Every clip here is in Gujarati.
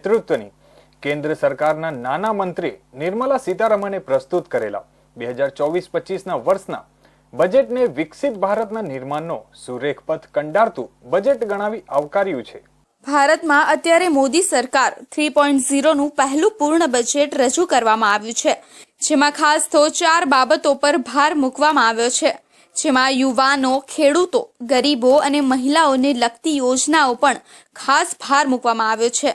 નેતૃત્વની કેન્દ્ર સરકારના નાના મંત્રી નિર્મલા સીતારમણે પ્રસ્તુત કરેલા બે હજાર ચોવીસ પચીસના વર્ષના બજેટને વિકસિત ભારતના નિર્માણનો સુરેખ પથ કંડારતું બજેટ ગણાવી આવકાર્યું છે. ભારતમાં અત્યારે મોદી સરકાર થ્રી પોઈન્ટ ઝીરોનું પહેલું પૂર્ણ બજેટ રજૂ કરવામાં આવ્યું છે. જેમાં ખાસ તો ચાર બાબતો પર ભાર મૂકવામાં આવ્યો છે. જેમાં યુવાનો, ખેડૂતો, ગરીબો અને મહિલાઓને લગતી યોજનાઓ પણ ખાસ ભાર મૂકવામાં આવ્યો છે.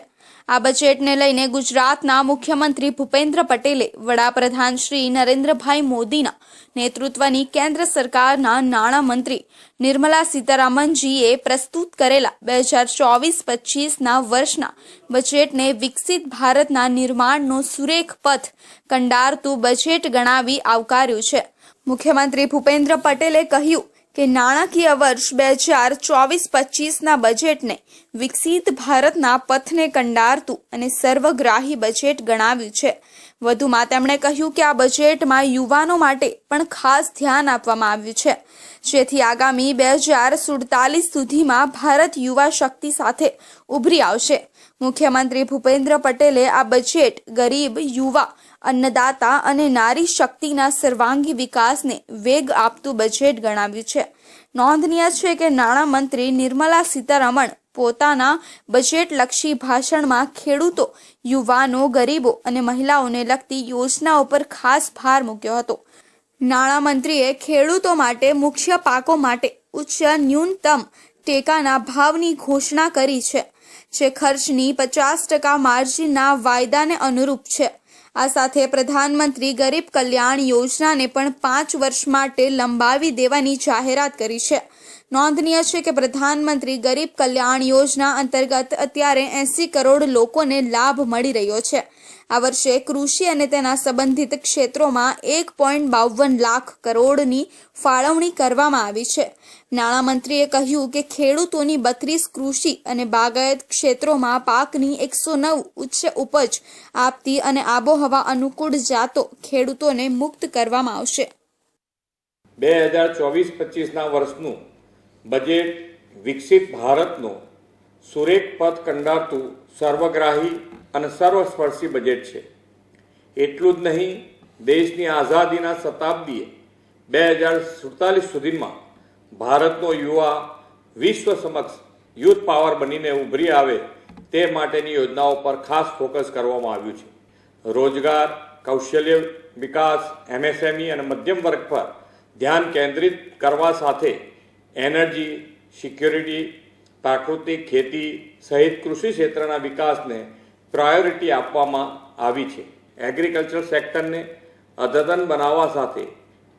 આ બજેટને લઈને ગુજરાતના મુખ્યમંત્રી ભૂપેન્દ્ર પટેલે વડાપ્રધાન શ્રી નરેન્દ્રભાઈ મોદીના નેતૃત્વની કેન્દ્ર સરકારના નાણામંત્રી નિર્મલા સીતારામનજીએ પ્રસ્તુત કરેલા બે હજાર ચોવીસ પચીસના વર્ષના બજેટને વિકસિત ભારતના નિર્માણનો સુરેખ પથ કંડારતું બજેટ ગણાવી આવકાર્યું છે. મુખ્યમંત્રી ભૂપેન્દ્ર પટેલે કહ્યું કે નાણાકીય વર્ષ બે હજાર ચોવીસ પચીસના બજેટને વિકસિત ભારતના પથને કંડારતું અને સર્વગ્રાહી બજેટ ગણાવ્યું છે. વધુમાં તેમણે કહ્યું કે આ બજેટમાં યુવાનો માટે પણ ખાસ ધ્યાન આપવામાં આવ્યું છે. જેથી આગામી બે હજાર સુડતાલીસ સુધીમાં ભારત યુવા શક્તિ સાથે ઉભરી આવશે. મુખ્યમંત્રી ભૂપેન્દ્ર પટેલે આ બજેટ ગરીબ, યુવા, અન્નદાતા અને નારી શક્તિના સર્વાંગી વિકાસને વેગ આપતું બજેટ ગણાવ્યું છે. નોંધનીય છે કે નાણામંત્રી નિર્મલા સીતારમણ પોતાના બજેટલક્ષી ભાષણમાં ખેડૂતો, યુવાનો, ગરીબો અને મહિલાઓને લગતી યોજનાઓ પર ખાસ ભાર મૂક્યો હતો. નાણામંત્રીએ ખેડૂતો માટે મુખ્ય પાકો માટે ઉચ્ચ ન્યૂનતમ ટેકાના ભાવની ઘોષણા કરી છે, જે ખર્ચની પચાસ ટકા માર્જિનના વાયદાને અનુરૂપ છે. આ સાથે પ્રધાનમંત્રી ગરીબ કલ્યાણ યોજનાને પણ પાંચ વર્ષ માટે લંબાવી દેવાની જાહેરાત કરી છે. નોંધનીય છે કે પ્રધાનમંત્રી ગરીબ કલ્યાણ યોજના અંતર્ગત અત્યારે એંસી કરોડ લોકોને લાભ મળી રહ્યો છે. આ વર્ષે કૃષિ અને તેના સંબંધિત ક્ષેત્રોમાં એક પોઈન્ટ બાવન લાખ કરોડની ફાળવણી કરવામાં આવી છે. નાણામંત્રીએ કહ્યું કે ખેડૂતોની બત્રીસ કૃષિ અને બાગાયત ક્ષેત્રોમાં પાકની એકસો નવ ઉચ્ચ ઉપજ આપતી અને આબોહવા અનુકૂળ જાતો ખેડૂતોને મુક્ત કરવામાં આવશે. બે હજાર ચોવીસ પચીસના વર્ષનું બજેટ વિકસિત ભારતનો સુરેખ પથ કંડારતું સર્વગ્રાહી અને સર્વસ્પર્શી બજેટ છે. એટલું જ નહીં, દેશની આઝાદીના શતાબ્દીએ બે હજાર સુડતાલીસ સુધીમાં ભારતનો યુવા વિશ્વ સમક્ષ યુથ પાવર બનીને ઉભરી આવે તે માટેની યોજનાઓ પર ખાસ ફોકસ કરવામાં આવ્યું છે. રોજગાર, કૌશલ્ય વિકાસ, એમએસએમઈ અને મધ્યમ વર્ગ પર ધ્યાન કેન્દ્રિત કરવા સાથે એનર્જી, સિક્યોરિટી, પ્રાકૃતિક ખેતી સહિત કૃષિ ક્ષેત્રના વિકાસને પ્રાયોરિટી આપવામાં આવી છે. એગ્રીકલ્ચર સેક્ટરને અદ્યતન બનાવવા સાથે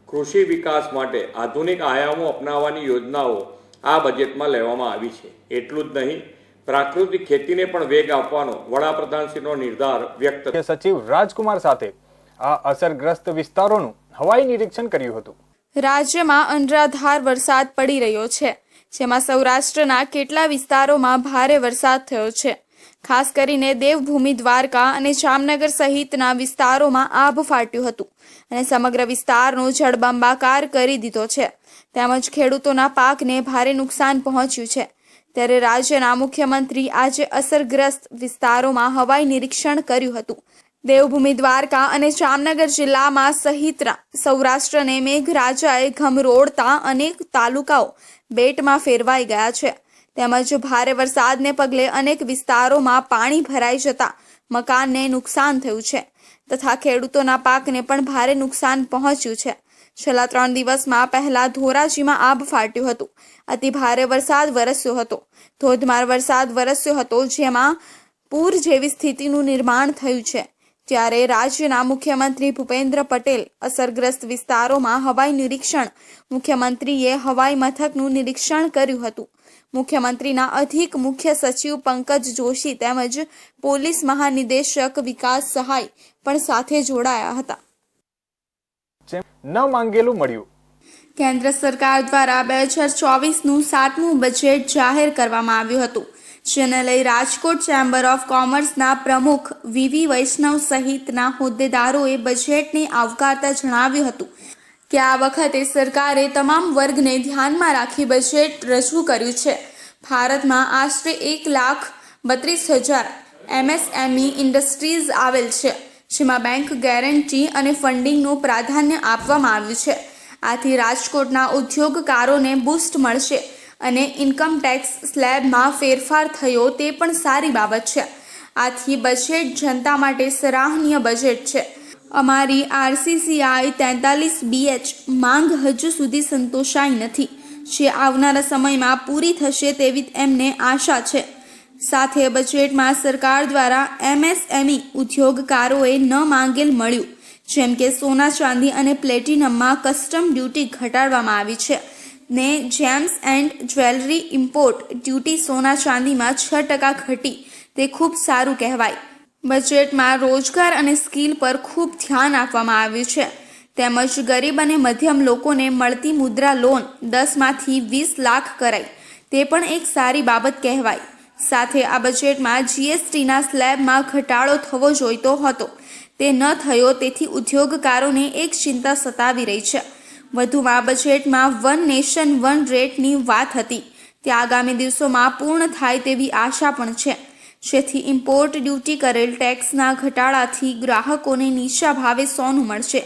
કૃષિ વિકાસ માટે આધુનિક આયામો અપનાવવાની યોજનાઓ આ બજેટમાં લેવામાં આવી છે. એટલું જ નહીં પ્રાકૃતિક ખેતીને પણ વેગ આપવાનો વડાપ્રધાનશ્રીનો નિર્ધાર વ્યક્ત સચિવ રાજકુમાર સાથે આ અસરગ્રસ્ત વિસ્તારોનું હવાઈ નિરીક્ષણ કર્યું હતું. રાજ્યમાં અનરાધાર વરસાદ પડી રહ્યો છે જેમાં સૌરાષ્ટ્રના કેટલા વિસ્તારોમાં ભારે વરસાદ થયો છે? ખાસ કરીને દેવભૂમિ દ્વારકા અને જામનગર સહિતના વિસ્તારોમાં આભ ફાટ્યું હતું અને સમગ્ર વિસ્તારનો જળબંબાકાર કરી દીધો છે. તેમજ ખેડૂતોના પાકને ભારે નુકસાન પહોંચ્યું છે. ત્યારે રાજ્યના મુખ્યમંત્રી આજે અસરગ્રસ્ત વિસ્તારોમાં હવાઈ નિરીક્ષણ કર્યું હતું. દેવભૂમિ દ્વારકા અને જામનગર જિલ્લામાં સહિતના સૌરાષ્ટ્રને મેઘરાજાએ ઘમરોડતા અનેક તાલુકાઓ બેટમાં ફેરવાઈ ગયા છે. તેમજ ભારે વરસાદને પગલે અનેક વિસ્તારોમાં પાણી ભરાઈ જતા મકાનને નુકસાન થયું છે તથા ખેડૂતોના પાકને પણ ભારે નુકસાન પહોંચ્યું છે. છેલ્લા ત્રણ દિવસમાં પહેલા ધોરાજીમાં આબ ફાટ્યું હતું. અતિ ભારે વરસાદ વરસ્યો હતો. ધોધમાર વરસાદ વરસ્યો હતો જેમાં પૂર જેવી સ્થિતિનું નિર્માણ થયું છે. ત્યારે રાજ્યના મુખ્યમંત્રી ભૂપેન્દ્ર પટેલ અસરગ્રસ્ત વિસ્તારોમાં હવાઈ નિરીક્ષણ મુખ્યમંત્રીએ હવાઈ મથકનું નિરીક્ષણ કર્યું હતું. મુખ્યમંત્રીના અધિક મુખ્ય સચિવ પંકજ જોશી તેમજ પોલીસ મહાનિદેશક વિકાસ સહાય પણ સાથે જોડાયા હતા. ન માંગેલું મળ્યું. કેન્દ્ર સરકાર દ્વારા બે હજાર ચોવીસનું સાતમું બજેટ જાહેર કરવામાં આવ્યું હતું જેને લઈ રાજકોટ ચેમ્બર ઓફ કોમર્સના પ્રમુખ વીવી વૈષ્ણવ સહિતના હોદ્દેદારોએ બજેટને આવકારતા જણાવ્યું હતું કે આ વખતે સરકારે તમામ વર્ગને ધ્યાનમાં રાખી બજેટ રજૂ કર્યું છે. ભારતમાં આશરે એક લાખ બત્રીસ હજાર એમએસએમઈ ઇન્ડસ્ટ્રીઝ આવેલ છે, જેમાં બેંક ગેરંટી અને ફંડિંગનું પ્રાધાન્ય આપવામાં આવ્યું છે. આથી રાજકોટના ઉદ્યોગકારોને બૂસ્ટ મળશે અને ઇન્કમ ટેક્સ સ્લેબમાં ફેરફાર થયો તે પણ સારી બાબત છે. આથી બજેટ જનતા માટે સરાહનીય બજેટ છે. અમારી આરસીસીઆઈ તેતાલીસ બીએચ માંગ હજુ સુધી સંતોષાઈ નથી. જે આવનારા સમયમાં પૂરી થશે તેવી એમને આશા છે. સાથે બજેટમાં સરકાર દ્વારા એમએસએમઈ ઉદ્યોગકારોએ ન માંગેલ મળ્યું, જેમ કે સોના ચાંદી અને પ્લેટિનમમાં કસ્ટમ ડ્યુટી ઘટાડવામાં આવી છે. ને gems and jewellery import duty સોના ચાંદીમાં છ ટકા ઘટી, તે ખૂબ સારું કહેવાય. બજેટમાં રોજગાર અને સ્કિલ પર ખૂબ ધ્યાન આપવામાં આવ્યું છે. તેમજ ગરીબ અને મધ્યમ લોકોને મળતી મુદ્રા લોન દસમાંથી વીસ લાખ કરાઈ. તે પણ એક સારી બાબત કહેવાય. સાથે આ બજેટમાં જીએસટીના સ્લેબમાં ઘટાડો થવો જોઈતો હતો. તે ન થયો તેથી ઉદ્યોગકારોને એક ચિંતા સતાવી રહી છે. વધુમાં બજેટમાં વન નેશન વન રેટની વાત હતી. તે આગામી દિવસોમાં પૂર્ણ થાય તેવી આશા પણ છે. જેથી ઇમ્પોર્ટ ડ્યુટી કરેલ ટેક્સના ઘટાડાથી ગ્રાહકોને નીચા ભાવે સોનું મળશે.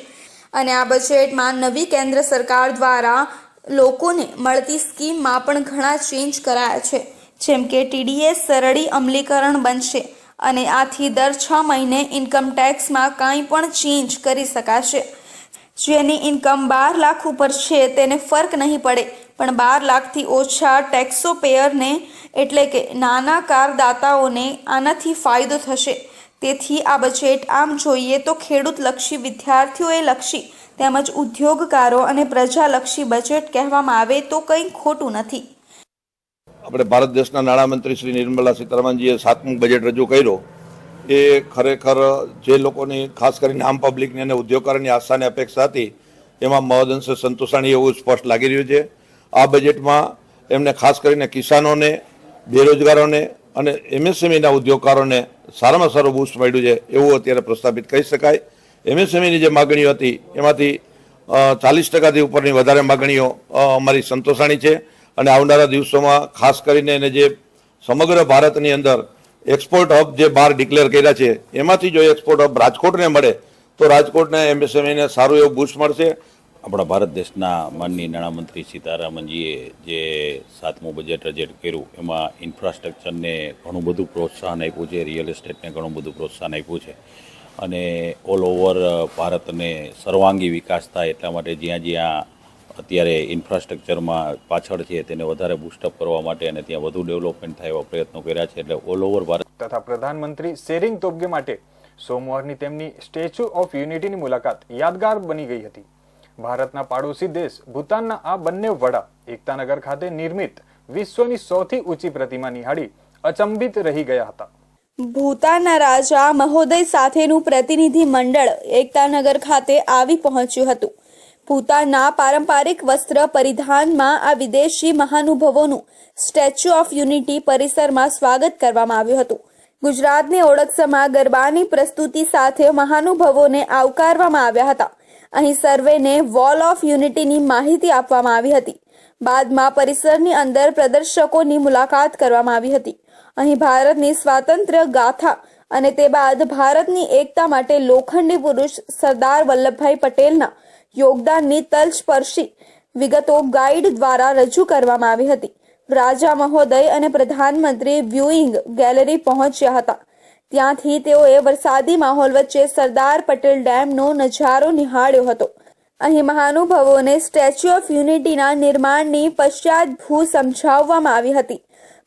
અને આ બજેટમાં નવી કેન્દ્ર સરકાર દ્વારા લોકોને મળતી સ્કીમમાં પણ ઘણા ચેન્જ કરાયા છે. જેમ કે ટીડીએસ સરળી અમલીકરણ બનશે અને આથી દર છ મહિને ઇન્કમ ટેક્સમાં કાંઈ પણ ચેન્જ કરી શકાશે. જેની ઇન્કમ બાર લાખ ઉપર છે, તેને ફરક નહીં પડે, પણ બાર લાખથી ઓછા ટેક્સો પેયરને એટલે કે નાના કારદાતાઓને આનાથી ફાયદો થશે. તેથી આ બજેટ આમ જોઈએ તો ખેડૂતલક્ષી વિદ્યાર્થીઓએ લક્ષી તેમજ ઉદ્યોગકારો અને પ્રજાલક્ષી બજેટ કહેવામાં આવે તો કંઈ ખોટું નથી. આપણે ભારત દેશના નાણામંત્રી શ્રી નિર્મલા સીતારામનજીએ સાતમું બજેટ રજૂ કર્યો. એ ખરેખર જે લોકોની ખાસ કરીને આમ પબ્લિકની અને ઉદ્યોગકારોની આશાની અપેક્ષા હતી, એમાં મહદઅંશે સંતોષાણી એવું સ્પષ્ટ લાગી રહ્યું છે. આ બજેટમાં એમને ખાસ કરીને કિસાનોને બેરોજગારોને અને એમએસએમઈના ઉદ્યોગકારોને સારામાં સારું બૂસ્ટ મળ્યું છે એવું અત્યારે પ્રસ્થાપિત કહી શકાય. એમએસએમઈની જે માગણીઓ હતી, એમાંથી ચાલીસ ટકાથી ઉપરની વધારે માગણીઓ અમારી સંતોષાણી છે. અને આવનારા દિવસોમાં ખાસ કરીને એને જે સમગ્ર ભારતની અંદર એક્સપોર્ટ હબ જે બહાર ડિક્લેર કર્યા છે, એમાંથી જો એક્સપોર્ટ હબ રાજકોટને મળે, તો રાજકોટને એમએસએમઈને સારું એવું બૂસ્ટ મળશે. આપણા ભારત દેશના માનનીય નાણામંત્રી સીતારામનજીએ જે સાતમું બજેટ રજેટ કર્યું, એમાં ઇન્ફ્રાસ્ટ્રક્ચરને ઘણું બધું પ્રોત્સાહન આપ્યું છે રિયલ એસ્ટેટને ઘણું બધું પ્રોત્સાહન આપ્યું છે. અને ઓલ ઓવર ભારતને સર્વાંગી વિકાસ થાય એટલા માટે જ્યાં જ્યાં અત્યારે ઇન્ફ્રાસ્ટ્રક્ચરમાં પાછળ છે, તેને વધારે બુસ્ટઅપ કરવા માટે અને ત્યાં વધુ ડેવલપમેન્ટ થાય એવા પ્રયત્નો કર્યા છે. એટલે ઓલ ઓવર ભારત તથા પ્રધાનમંત્રી શેરિંગ તોબગે માટે સોમવારની તેમની સ્ટેચ્યુ ઓફ યુનિટીની મુલાકાત યાદગાર બની ગઈ હતી. ભારતના પાડોશી દેશ ભૂતાનના આ બંને વડા એકતાનગર ખાતે નિર્મિત વિશ્વની સૌથી ઊંચી પ્રતિમા નિહાળી અચંબિત રહી ગયા હતા. ભૂતાનના રાજા મહોદય સાથેનું પ્રતિનિધિ મંડળ એકતાનગર ખાતે આવી પહોંચ્યું હતું. ભૂતાનના પારંપરિક વસ્ત્ર પરિધાનમાં આ વિદેશી મહાનુભવોનું સ્ટેચ્યુ ઓફ યુનિટી પરિસરમાં સ્વાગત કરવામાં આવ્યું હતું. ગુજરાતની ઓળખસમા ગરબાની પ્રસ્તુતિ સાથે મહાનુભવોને આવકારવામાં આવ્યા હતા. અહીં સર્વેને વોલ ઓફ યુનિટીની માહિતી આપવામાં આવી હતી. બાદમાં પરિસરની અંદર પ્રદર્શકોની મુલાકાત કરવામાં આવી હતી. અહીં ભારતની સ્વાતંત્ર્ય ગાથા અને તે બાદ ભારતની એકતા માટે લોખંડી પુરુષ સરદાર વલ્લભભાઈ પટેલના યોગદાનની તલસ્પર્શી વિગતો ગાઈડ દ્વારા રજૂ કરવામાં આવી હતી. રાજા મહોદય અને પ્રધાનમંત્રી વ્યુઇંગ ગેલેરી પહોંચ્યા હતા. ત્યાંથી તેઓએ વરસાદી માહોલ વચ્ચે સરદાર પટેલ ડેમનો નજારો નિહાળ્યો હતો. અહીં મહાનુભાવોને સ્ટેચ્યુ ઓફ યુનિટીના નિર્માણની પશ્ચાદભૂ સમજાવવામાં આવી હતી.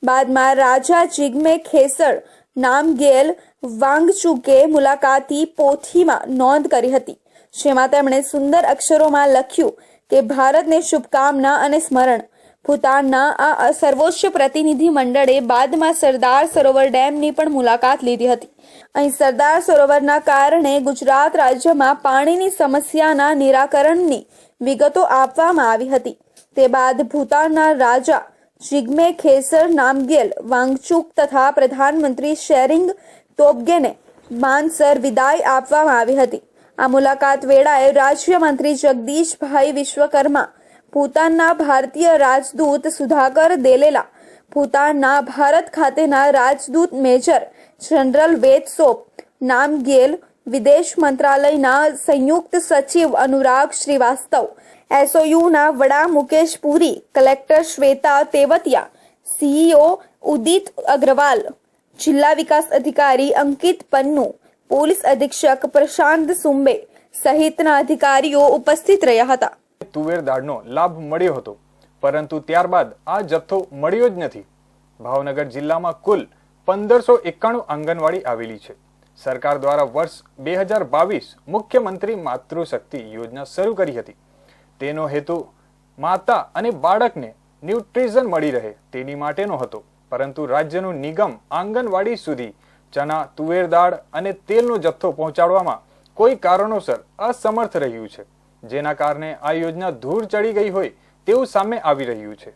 બાદમાં રાજા જિગ્મે ખેસર, નામગેલ વાંગચુકે મુલાકાતી પોથીમાં નોંધ કરી હતી, જેમાં તેમણે સુંદર અક્ષરોમાં લખ્યું કે ભારતને શુભકામના અને સ્મરણ ભૂતાનના આ સર્વોચ્ચ પ્રતિનિધિ મંડળે બાદમાં સરદાર સરોવર ડેમની પણ મુલાકાત લીધી હતી. અહીં સરદાર સરોવરના કારણે ગુજરાત રાજ્યમાં પાણીની સમસ્યાના નિરાકરણની વિગતો આપવામાં આવી હતી. તે બાદ ભૂતાનના રાજા જિગ્મે ખેસર નામગેલ વાંગચુક તથા પ્રધાનમંત્રી શેરિંગ તોબગેને માનસર વિદાય આપવામાં આવી હતી. આ મુલાકાત વેળાએ રાજ્યમંત્રી જગદીશભાઈ વિશ્વકર્મા ભૂતાનના ભારતીય રાજદૂત સુધાકર દેલેલા ભૂતાનના ભારત ખાતેના રાજદૂત મેજર જનરલ વેદ નામગેલ વિદેશ મંત્રાલયના સંયુક્ત સચિવ અનુરાગ શ્રીવાસ્તવ, એસઓયુના વડા મુકેશ પુરી, કલેક્ટર શ્વેતા તેવતિયા, સીઈઓ ઉદિત અગ્રવાલ, જિલ્લા વિકાસ અધિકારી અંકિત પન્નુ, પોલીસ અધિક્ષક પ્રશાંત સુંબે સહિતના અધિકારીઓ ઉપસ્થિત રહ્યા હતા. તુવેર દાળનો લાભ મળ્યો હતો. પરંતુ ત્યારબાદ આ જથ્થો મળ્યો જ નથી. ભાવનગર જિલ્લામાં કુલ પંદરસો એકાણું આંગણવાડી આવેલી છે. સરકાર દ્વારા વર્ષ બે હજાર બાવીસ મુખ્યમંત્રી માતૃશક્તિ યોજના શરૂ કરી હતી. તેનો હેતુ માતા અને બાળકને ન્યુટ્રિશન મળી રહે તેની માટેનો હતો. પરંતુ રાજ્યનું નિગમ આંગણવાડી સુધી ચના, તુવેર દાળ અને તેલનો જથ્થો પહોંચાડવામાં કોઈ કારણોસર અસમર્થ રહ્યું છે. જેના કારણે આ યોજના ધૂળ ચડી ગઈ હોય તેવું સામે આવી રહ્યું છે.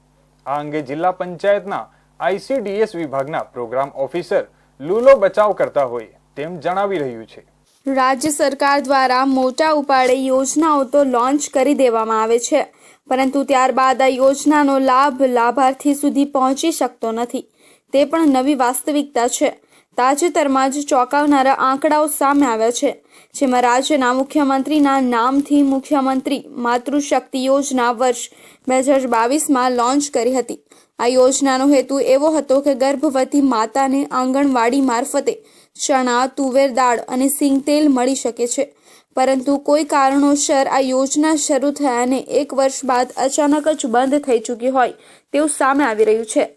આ અંગે જિલ્લા પંચાયતના આઈસીડીએસ વિભાગના પ્રોગ્રામ ઓફિસર લૂલો બચાવ કરતા હોય તેમ જણાવી રહ્યું છે. રાજ્ય સરકાર દ્વારા મોટા ઉપાડે યોજનાઓ તો લોન્ચ કરી દેવામાં આવે છે, પરંતુ ત્યારબાદ આ યોજનાનો લાભ લાભાર્થી સુધી પહોંચી શકતો નથી. તે પણ નવી વાસ્તવિકતા છે. તાજેતરમાં જ ચોંકાવનારા આંકડાઓ સામે આવ્યા છે. જેમાં રાજ્યના મુખ્યમંત્રીના નામથી મુખ્યમંત્રી માતૃશક્તિ યોજના વર્ષ બે હજાર બાવીસમાં લોન્ચ કરી હતી. આ યોજનાનો હેતુ એવો હતો કે ગર્ભવતી માતાને આંગણવાડી મારફતે ચણા, તુવેર દાળ અને સિંગતેલ મળી શકે છે. પરંતુ કોઈ કારણોસર આ યોજના શરૂ થયાને એક વર્ષ બાદ અચાનક જ બંધ થઈ ચૂકી હોય તેવું સામે આવી રહ્યું છે.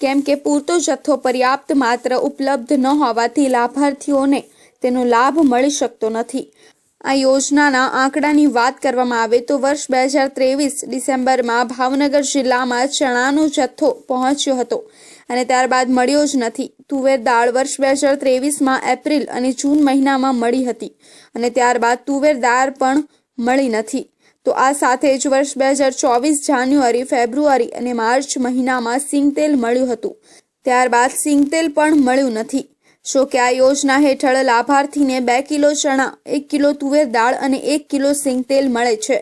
કેમ કે પૂરતો જથ્થો પર્યાપ્ત માત્ર ઉપલબ્ધ ન હોવાથી લાભાર્થીઓને તેનો લાભ મળી શકતો નથી. આ યોજનાના આંકડાની વાત કરવામાં આવે તો વર્ષ બે હજાર ત્રેવીસ ડિસેમ્બરમાં ભાવનગર જિલ્લામાં ચણાનો જથ્થો પહોંચ્યો હતો અને ત્યારબાદ મળ્યો જ નથી. તુવેર દાળ વર્ષ બે હજાર ત્રેવીસમાં એપ્રિલ અને જૂન મહિનામાં મળી હતી અને ત્યારબાદ તુવેર દાળ પણ મળી નથી. તો આ સાથે જ વર્ષ બે હજાર ચોવીસ જાન્યુઆરી, ફેબ્રુઆરી અને માર્ચ મહિનામાં સિંગતેલ મળ્યું હતું. ત્યારબાદ સિંગતેલ પણ મળ્યું નથી. જો કે આ યોજના હેઠળ લાભાર્થીને બે કિલો ચણા, એક કિલો તુવેર દાળ અને એક કિલો સિંગતેલ મળે છે.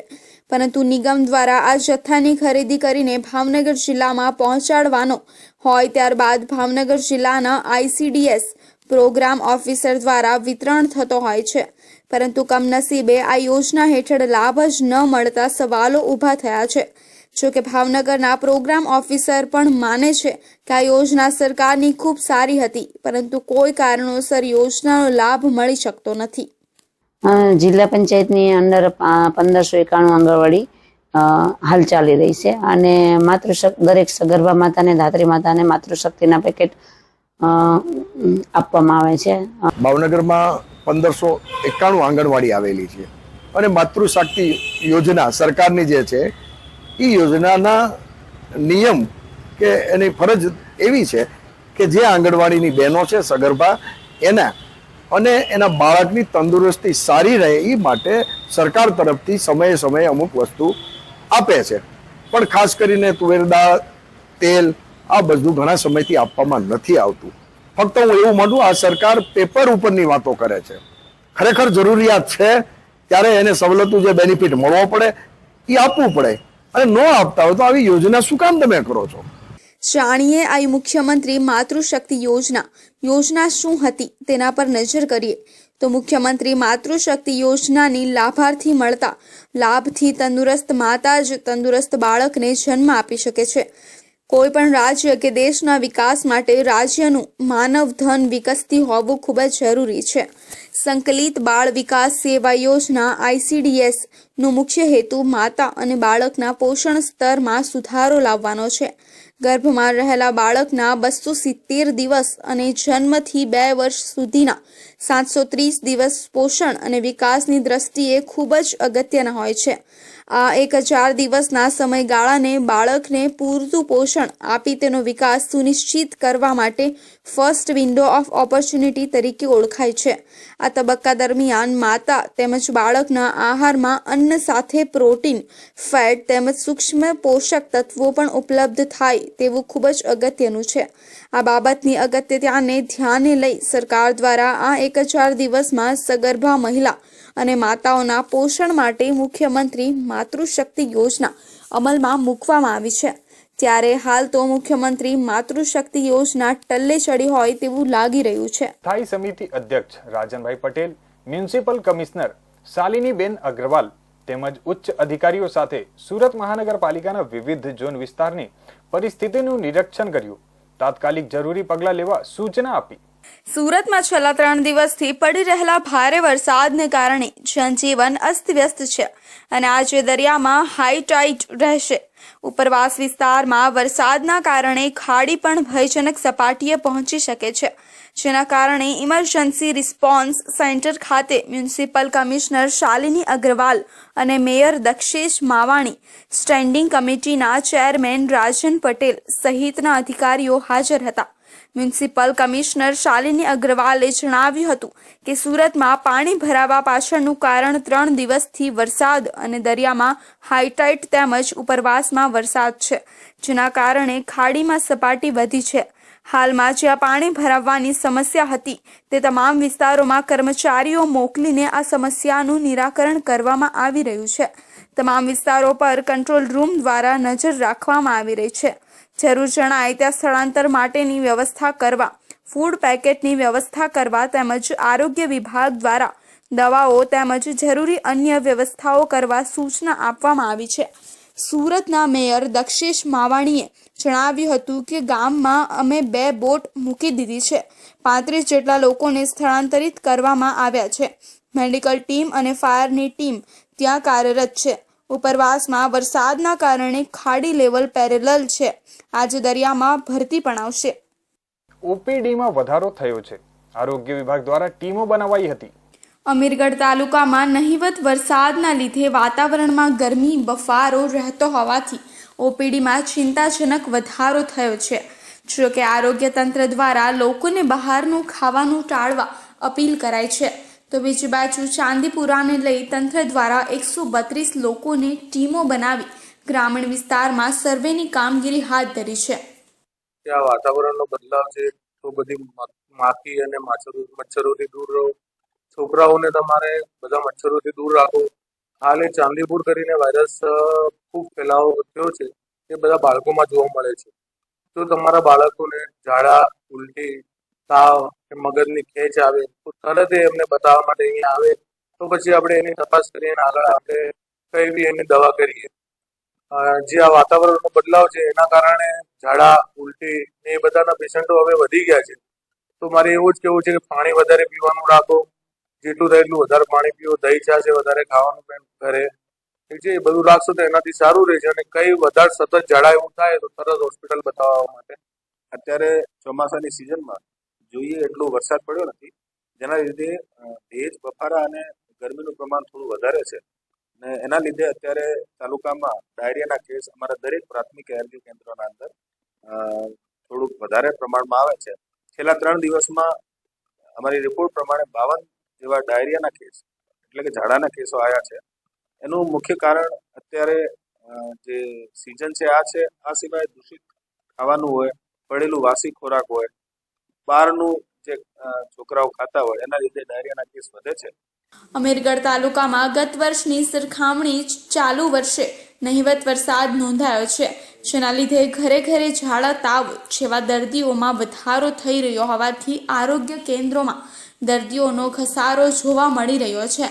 પરંતુ નિગમ દ્વારા આ જથ્થાની ખરીદી કરીને ભાવનગર જિલ્લામાં પહોંચાડવાનો હોય ત્યારબાદ ભાવનગર જિલ્લાના આઈસીડીએસ પ્રોગ્રામ ઓફિસર દ્વારા વિતરણ થતો હોય છે. પરંતુ કમનસીબે આ યોજના હેઠળ લાભ જ ન મળતા સવાલો ઊભા થયા છે. જો કે ભાવનગરના પ્રોગ્રામ ઓફિસર પણ માને છે કે આ યોજના સરકારની ખૂબ સારી હતી પરંતુ કોઈ કારણોસર યોજનાનો લાભ મળી શકતો નથી. જિલ્લા પંચાયતની અંદર પંદરસો એકાણું આંગણવાડી અ, હાલ ચાલી રહી છે અને માતૃશક દરેક સગર્ભા માતાને ધાત્રી માતાને માતૃશક્તિના પેકેટ આપવામાં આવે છે. ભાવનગરમાં પંદરસો એકાણું આંગણવાડી આવેલી છે. અને માતૃશક્તિ યોજના સરકારની જે છે એ યોજનાના નિયમ કે એની ફરજ એવી છે કે જે આંગણવાડીની બહેનો છે, સગર્ભા, એના અને એના બાળકની તંદુરસ્તી સારી રહે એ માટે સરકાર તરફથી સમયે સમયે અમુક વસ્તુ આપે છે. પણ ખાસ કરીને તુવેર દાળ, તેલ, આ બધું ઘણા સમયથી આપવામાં નથી આવતું. ફક્ત હું એવું માનું, આ સરકાર પેપર ઉપરની વાતો કરે છે. ખરેખર જરૂરિયાત છે, ત્યારે એને સવલતું જે બેનિફિટ મળવો પડે એ આપવું પડે. અને ન આપતા હોય તો આવી યોજના શું કામ તમે કરો છો? જાણીએ આઈ મુખ્યમંત્રી માતૃશક્તિ યોજના. યોજના શું હતી તેના પર નજર કરીએ. તો મુખ્યમંત્રી માતૃશક્તિ યોજનાની લાભાર્થી મળતા લાભથી તંદુરસ્ત માતા જ તંદુરસ્ત બાળકને જન્મ આપી શકે છે. કોઈ પણ રાજ્ય કે દેશના વિકાસ માટે રાજ્યનું માનવ ધન વિકસતી હોવું ખૂબ જ જરૂરી છે. સંકલિત બાળ વિકાસ સેવા યોજના આઈસીડીએસ નો મુખ્ય હેતુ માતા અને બાળકના પોષણ સ્તરમાં સુધારો લાવવાનો છે. ગર્ભમાં રહેલા બાળકના બસો સિત્તેર દિવસ અને જન્મથી બે વર્ષ સુધીના સાતસો ત્રીસ દિવસ પોષણ અને વિકાસની દ્રષ્ટિએ ખૂબ જ અગત્યના હોય છે. આ એક ચાર દિવસના સમયગાળાને બાળકને પૂરતું પોષણ આપી તેનો વિકાસ સુનિશ્ચિત કરવા માટે ફર્સ્ટ વિન્ડો ઓફ ઓપોર્ચ્યુનિટી તરીકે ઓળખાય છે. આ તબક્કા દરમિયાન માતા તેમજ બાળકના આહારમાં અન્ન સાથે પ્રોટીન, ફેટ તેમજ સૂક્ષ્મ પોષક તત્વો પણ ઉપલબ્ધ થાય તેવું ખૂબ જ અગત્યનું છે. આ બાબતની અગત્યતાને ધ્યાને લઈ સરકાર દ્વારા આ એક ચાર દિવસમાં સગર્ભા મહિલા અને માતાઓના પોષણ માટે મુખ્યમંત્રી માતૃશક્તિ યોજના અમલમાં મૂકવામાં આવી છે. ત્યારે હાલ તો મુખ્યમંત્રી માતૃશક્તિ યોજના ટલ્લે ચડી હોય તેવું લાગી રહ્યું છે. સ્થાયી સમિતિ અધ્યક્ષ રાજનભાઈ પટેલ, મ્યુનિસિપલ કમિશનર શાલિનીબેન અગ્રવાલ તેમજ ઉચ્ચ અધિકારીઓ સાથે સુરત મહાનગરપાલિકાના વિવિધ ઝોન વિસ્તારની પરિસ્થિતિનું નિરીક્ષણ કર્યું. તાત્કાલિક જરૂરી પગલાં લેવા સૂચના આપી. સુરતમાં છેલ્લા ત્રણ દિવસથી પડી રહેલા ભારે વરસાદને કારણે જનજીવન અસ્તવ્યસ્ત છે અને આજે દરિયામાં હાઈ રહેશે. ઉપરવાસ વિસ્તારમાં વરસાદના કારણે ખાડી પણ ભયજનક સપાટીએ પહોંચી શકે છે. જેના કારણે ઇમરજન્સી રિસ્પોન્સ સેન્ટર ખાતે મ્યુનિસિપલ કમિશનર શાલિની અગ્રવાલ અને મેયર દક્ષેશ માવાણી, સ્ટેન્ડિંગ કમિટીના ચેરમેન રાજન પટેલ સહિતના અધિકારીઓ હાજર હતા. મ્યુનિસિપલ કમિશનર શાલિની અગ્રવાલે જણાવ્યું હતું કે સુરતમાં પાણી ભરાવા પાછળનું કારણ ત્રણ દિવસથી વરસાદ અને દરિયામાં હાઈટાઇટ તેમજ ઉપરવાસમાં વરસાદ છે, જેના કારણે ખાડીમાં સપાટી વધી છે. હાલમાં જ્યાં પાણી ભરાવવાની સમસ્યા હતી, તે તમામ વિસ્તારોમાં કર્મચારીઓ મોકલીને આ સમસ્યાનું નિરાકરણ કરવામાં આવી રહ્યું છે. તમામ વિસ્તારો પર કંટ્રોલ રૂમ દ્વારા નજર રાખવામાં આવી રહી છે. જરૂર જણાય ત્યાં સ્થળાંતર માટેની વ્યવસ્થા કરવા ફૂડ પેકેટની વ્યવસ્થા કરવા તેમજ આરોગ્ય વિભાગ દ્વારા દવાઓ તેમજ જરૂરી અન્ય વ્યવસ્થાઓ કરવા સૂચના આપવામાં આવી છે. સુરતના મેયર દક્ષેશ માવાણીએ જણાવ્યું હતું કે ગામમાં અમે બે બોટ મૂકી દીધી છે. પાંત્રીસ જેટલા લોકોને સ્થળાંતરિત કરવામાં આવ્યા છે. મેડિકલ ટીમ અને ફાયરની ટીમ ત્યાં કાર્યરત છે. ઉપરવાસમાં વરસાદના કારણે ખાડી લેવલ પેરેલલ છે. આજે દરિયામાં ભરતી પણ આવશે. ઓપીડીમાં વધારો થયો છે. આરોગ્ય વિભાગ દ્વારા ટીમો બનાવાઈ હતી. અમીરગઢ તાલુકામાં નહિવત વરસાદના લીધે વાતાવરણમાં ગરમી બફારો રહેતો હોવાથી ઓપીડીમાં ચિંતાજનક વધારો થયો છે. જો કે આરોગ્ય તંત્ર દ્વારા લોકોને બહારનું ખાવાનું ટાળવા અપીલ કરાઈ છે. તો બીજી બાજુ ચાંદીપુરાને લઈ તંત્ર દ્વારા એકસો બત્રીસ લોકોને ટીમો બનાવી ગ્રામીણ વિસ્તારમાં સર્વેની કામગીરી હાથ ધરી છે. ત્યાં વાતાવરણનો બદલાવ છે, તો બધી માખી અને મચ્છરોથી દૂર રહો. છોકરાઓને તમારે બધા મચ્છરોથી દૂર રાખો. હાલ એ ચાંદીપુર કરીને વાયરસ ખૂબ ફેલાવો થયો છે, એ બધા બાળકોમાં જોવા મળે છે. તો તમારા બાળકોને ઝાડા, ઉલટી તાવ કે મગજની ખેંચ આવે, તો તરત એ એમને બતાવવા માટે અહીંયા આવે. તો પછી આપણે એની તપાસ કરીને આગળ આપણે કઈ બી એની દવા કરીએ. જે આ વાતાવરણનો બદલાવ છે, એના કારણે ઝાડા, ઉલટી ને એ બધાના પેશન્ટો હવે વધી ગયા છે. તો મારે એવું જ કેવું છે કે પાણી વધારે પીવાનું રાખો. જેટલું થાય એટલું વધારે પાણી પીવો દહીં છે વધારે ખાવાનું પણ ઘરે. ઠીક છે, એ બધું રાખશો તો એનાથી સારું રહેશે અને કઈ વધારે સતત ઝાડા એવું થાય તો તરત હોસ્પિટલ બતાવવા માટે. અત્યારે ચોમાસાની સિઝનમાં જોઈએ, એટલો વરસાદ પડ્યો નથી. જેના લીધે ભેજ, બફારા અને ગરમીનું પ્રમાણ થોડું વધારે છે. અને એના લીધે અત્યારે તાલુકામાં ડાયરિયાના કેસ અમારા દરેક પ્રાથમિક આરોગ્ય કેન્દ્રોના અંદર થોડુંક વધારે પ્રમાણમાં આવે છે. છેલ્લા ત્રણ દિવસમાં અમારી રિપોર્ટ પ્રમાણે બાવન જેવા ડાયરિયાના કેસ, એટલે કે ઝાડાના કેસો આવ્યા છે. એનું મુખ્ય કારણ અત્યારે જે સિઝન છે, આ છે. આ સિવાય દૂષિત ખાવાનું હોય, પડેલું વાસી ખોરાક હોય બહારનું જે છોકરાઓ ખાતા હોય એના લીધે ડાયરિયાના કેસ વધે છે. અમીરગઢ તાલુકામાં ગત વર્ષની સરખામણી ચાલુ વર્ષે નહિવત વરસાદ નોંધાયો છે. જેના લીધે ઘરે ઘરે ઝાડા તાવ જેવા દર્દીઓમાં વધારો થઈ રહ્યો હોવાથી આરોગ્ય કેન્દ્રોમાં દર્દીઓનો ઘસારો જોવા મળી રહ્યો છે.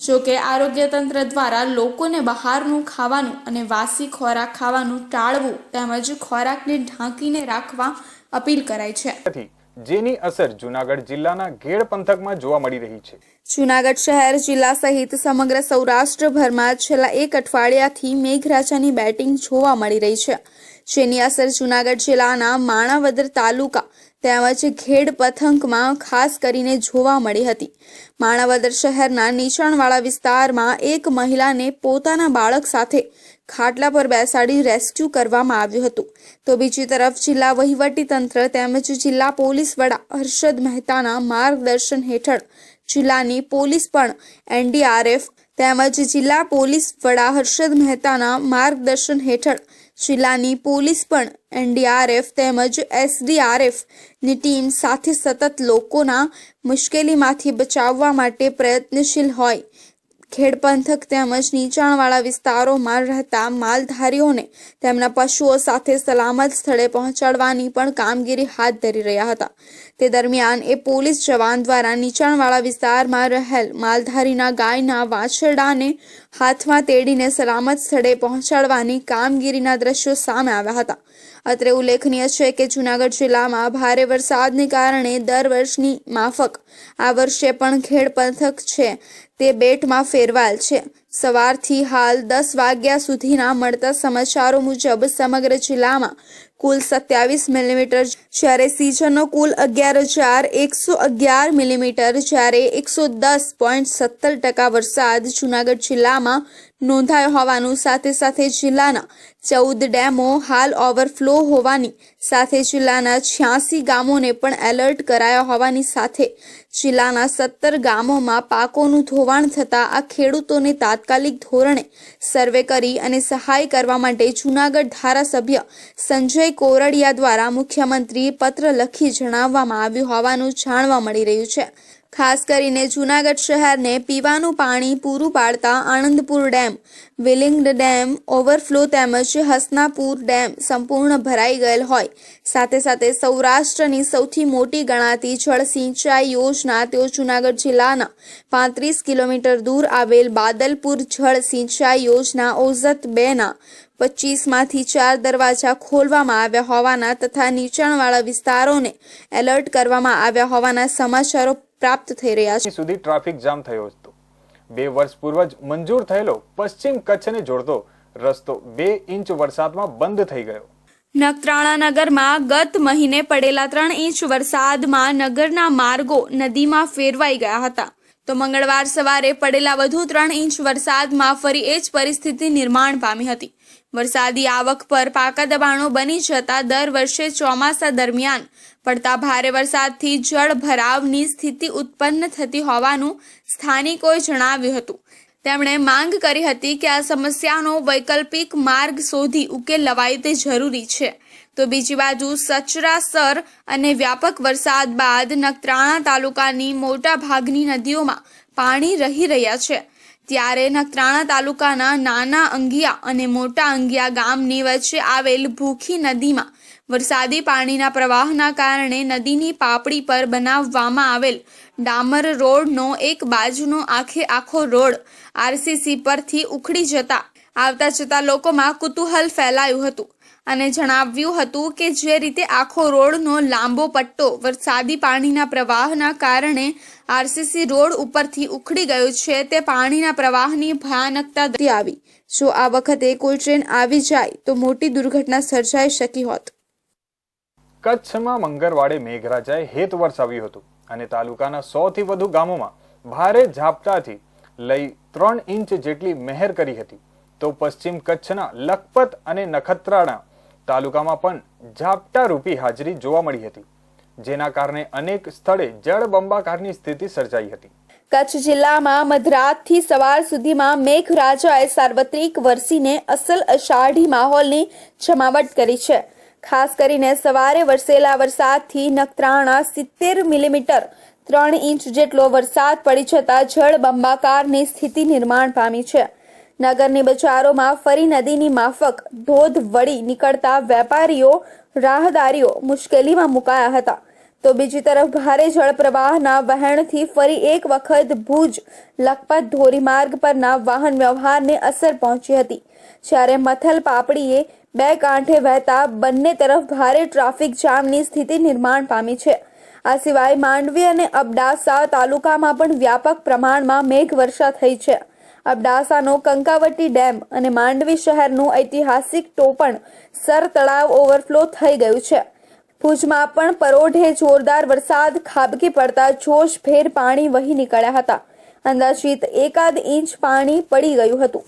જો કે આરોગ્ય તંત્ર દ્વારા લોકોને બહારનું ખાવાનું અને વાસી ખોરાક ખાવાનું ટાળવું તેમજ ખોરાકને ઢાંકીને રાખવા અપીલ કરાઈ છે. જેની અસર જુનાગઢ જિલ્લાના ઘેડ પંથકમાં જોવા મળી રહી છે. જૂનાગઢ શહેર જિલ્લા સહિત સમગ્ર સૌરાષ્ટ્રભરમાં છેલ્લા એક અઠવાડિયાથી મેઘરાજાની બેટિંગ જોવા મળી રહી છે. જેની અસર જૂનાગઢ જિલ્લાના માણાવદર તાલુકા તેમજ ઘેડ પથંકમાં ખાસ કરીને જોવા મળી હતી. માણાવદર શહેરના નીચાણવાળા વિસ્તારમાં એક મહિલાને પોતાના બાળક સાથે ખાટલા પર બેસાડી રેસ્ક્યુ કરવામાં આવ્યું હતું. તો બીજી તરફ જિલ્લા વહીવટી તેમજ જિલ્લા પોલીસ વડા હર્ષદ મહેતાના માર્ગદર્શન હેઠળ જિલ્લાની પોલીસ પણ એનડીઆરએફ તેમજ જિલ્લા પોલીસ વડા હર્ષદ મહેતાના માર્ગદર્શન હેઠળ જિલ્લાની પોલીસ પણ એનડીઆરએફ તેમજ એસડીઆરએફની ટીમ સાથે સતત લોકોના મુશ્કેલીમાંથી બચાવવા માટે પ્રયત્નશીલ હોય ખેડ પંથક તેમજ નીચાણવાળા વિસ્તારોમાં રહેતા માલધારીઓને તેમના પશુઓ સાથે સલામત સ્થળે પહોંચાડવાની પણ કામગીરી હાથ ધરી રહ્યા હતા. તે દરમિયાન એ પોલીસ જવાન દ્વારા નીચાણવાળા વિસ્તારમાં રહેલ માલધારીના ગાયના વાછરડાને હાથમાં તેડીને સલામત સ્થળે પહોંચાડવાની કામગીરીના દ્રશ્યો સામે આવ્યા હતા. અત્રે ઉલ્લેખનીય છે કે જૂનાગઢ જિલ્લામાં ભારે વરસાદને કારણે દર વર્ષની માફક આ વર્ષે પણ ખેડ પંથક છે. તે બેટમાં ફેરવાયેલ છે. સવારથી હાલ દસ વાગ્યા સુધીના મળતા સમાચારો મુજબ સમગ્ર જિલ્લામાં કુલ સત્યાવીસ મિલીમીટર જ્યારે સિઝનનો કુલ અગિયાર હજાર એકસો અગિયાર મિલીમીટર, જ્યારે એકસો દસ પોઈન્ટ સત્તર ટકા વરસાદ જૂનાગઢ જિલ્લામાં નોંધાયો હોવાનું સાથે સાથે જિલ્લાના ચૌદ ડેમો હાલ ઓવરફ્લો હોવાની સાથે જિલ્લાના છ્યાસી ગામોને પણ એલર્ટ કરાયા હોવાની સાથે જિલ્લાના સત્તર ગામોમાં પાકોનું ધોવાણ થતાં આ ખેડૂતોને તાત્કાલિક ધોરણે સર્વે કરી અને સહાય કરવા માટે જૂનાગઢ ધારાસભ્ય સંજય કોરડિયા દ્વારા મુખ્યમંત્રીએ પત્ર લખી જણાવવામાં આવ્યું હોવાનું જાણવા મળી રહ્યું છે. ખાસ કરીને જૂનાગઢ શહેરને પીવાનું પાણી પૂરું પાડતા Anandpur dam, Willingdon dam, overflow તેમજ હસનાપુર ડેમ સંપૂર્ણ ભરાઈ ગયેલ હોય. સાથે સાથે સૌરાષ્ટ્રની સૌથી મોટી ગણાતી જળ સિંચાઈ યોજના તેઓ જૂનાગઢ જિલ્લાના પાંત્રીસ કિલોમીટર દૂર આવેલ બાદલપુર જળ સિંચાઈ યોજના ઓઝત બેના પચીસમાંથી ચાર દરવાજા ખોલવામાં આવ્યા હોવાના તથા નીચાણવાળા વિસ્તારોને એલર્ટ કરવામાં આવ્યા હોવાના સમાચારો પ્રાપ્ત થઈ રહ્યા છે. સુધી ટ્રાફિક જામ થયો હતો. બે વર્ષ પૂર્વ જ મંજૂર થયેલો પશ્ચિમ કચ્છને જોડતો રસ્તો બે ઇંચ વરસાદમાં બંધ થઈ ગયો. નખત્રાણા નગરમાં ગત મહિને પડેલા ત્રણ ઇંચ વરસાદમાં નગરના માર્ગો નદીમાં ફેરવાઈ ગયા હતા. તો મંગળવાર સવારે પડેલા વધુ ત્રણ ઇંચ વરસાદમાં ફરી એ જ પરિસ્થિતિ નિર્માણ પામી હતી. વરસાદી આવક પર પાકા દબાણો બની જતા દર વર્ષે ચોમાસા દરમિયાન પડતા ભારે વરસાદથી જળ ભરાવની સ્થિતિ ઉત્પન્ન થતી હોવાનું સ્થાનિકોએ જણાવ્યું હતું. તેમણે માંગ કરી હતી કે આ સમસ્યાનો વૈકલ્પિક માર્ગ શોધી ઉકેલ લવાય તે જરૂરી છે. તો બીજી બાજુ સચરાસર અને વ્યાપક વરસાદ બાદ નખત્રાણા તાલુકાની મોટા ભાગની નદીઓમાં પાણી રહી રહ્યા છે. ત્યારે નખત્રાણા તાલુકાના નાના અંગિયા અને મોટા અંગિયા ગામની વચ્ચે આવેલ ભૂખી નદીમાં વરસાદી પાણીના પ્રવાહના કારણે નદીની પાપડી પર બનાવવામાં આવેલ ડામર રોડનો એક બાજુનો આખે આખો રોડ આરસીસી પરથી ઉખડી જતા, આવતા જતા લોકોમાં કુતૂહલ ફેલાયું હતું અને જણાવ્યું હતું કે જે રીતે આખો રોડનો લાંબો પટ્ટો વરસાદી પાણીના પ્રવાહના કારણે આરસીસી રોડ ઉપરથી ઉખડી ગયો છે, તે પાણીના પ્રવાહની ભયાનકતા આવી જો આ વખતે કોઈ ટ્રેન આવી જાય તો મોટી દુર્ઘટના સર્જાઈ શકી હોત. કચ્છમાં મંગળવાડે મેઘરાજાએ હેત વરસાવ્યું હતું અને તાલુકાના સો થી વધુ ગામોમાં ભારે ઝાપટાથી લઈ ત્રણ ઇંચ જેટલી મહેર કરી હતી. તો પશ્ચિમ કચ્છના લખપત અને નખત્રાણા તાલુકામાં પણ ઝાપટા રૂપી હાજરી જોવા મળી હતી, જેના કારણે અનેક સ્થળે જળબંબાકારની સ્થિતિ સર્જાઈ હતી. કચ્છ જિલ્લામાં મધરાતથી સવાર સુધીમાં મેઘરાજાએ સાર્વત્રિક વરસીને અસલ અષાઢી માહોલની જમાવટ કરી છે. ખાસ કરીને સવારે વરસેલા વરસાદથી નખત્રાણા સિત્તેર મિલીમીટર ત્રણ ઇંચ જેટલો વરસાદ પડી જતા જળબંબાકારની સ્થિતિ નિર્માણ પામી છે. નગરની બજારોમાં ફરી નદીની માફક ધોધ વળી નીકળતા વેપારીઓ, રાહદારીઓ મુશ્કેલીમાં મુકાયા હતા. તો બીજી તરફ ભારે જળપ્રવાહના વહેણથી ફરી એક વખત ભુજ, લખપત ધોરીમાર્ગ પરના વાહન વ્યવહારને અસર પહોંચી હતી. જ્યારે મથલ પાપડીએ બે કાંઠે વહેતા બંને તરફ ભારે ટ્રાફિક જામની સ્થિતિ નિર્માણ પામી છે. આ સિવાય માંડવી અને અબડાસા તાલુકામાં પણ વ્યાપક પ્રમાણમાં મેઘવર્ષા થઈ છે. અબડાસાનો કંકાવટી ડેમ અને માંડવી શહેરનું ઐતિહાસિક ટોપણ સર તળાવ ઓવરફ્લો થઈ ગયું છે. ભુજમાં પણ પરોઢે જોરદાર વરસાદ, ખાબકી પડતા જોશભેર પાણી વહી નીકળ્યા હતા. અંદાજિત એકાદ ઇંચ પાણી પડી ગયું હતું.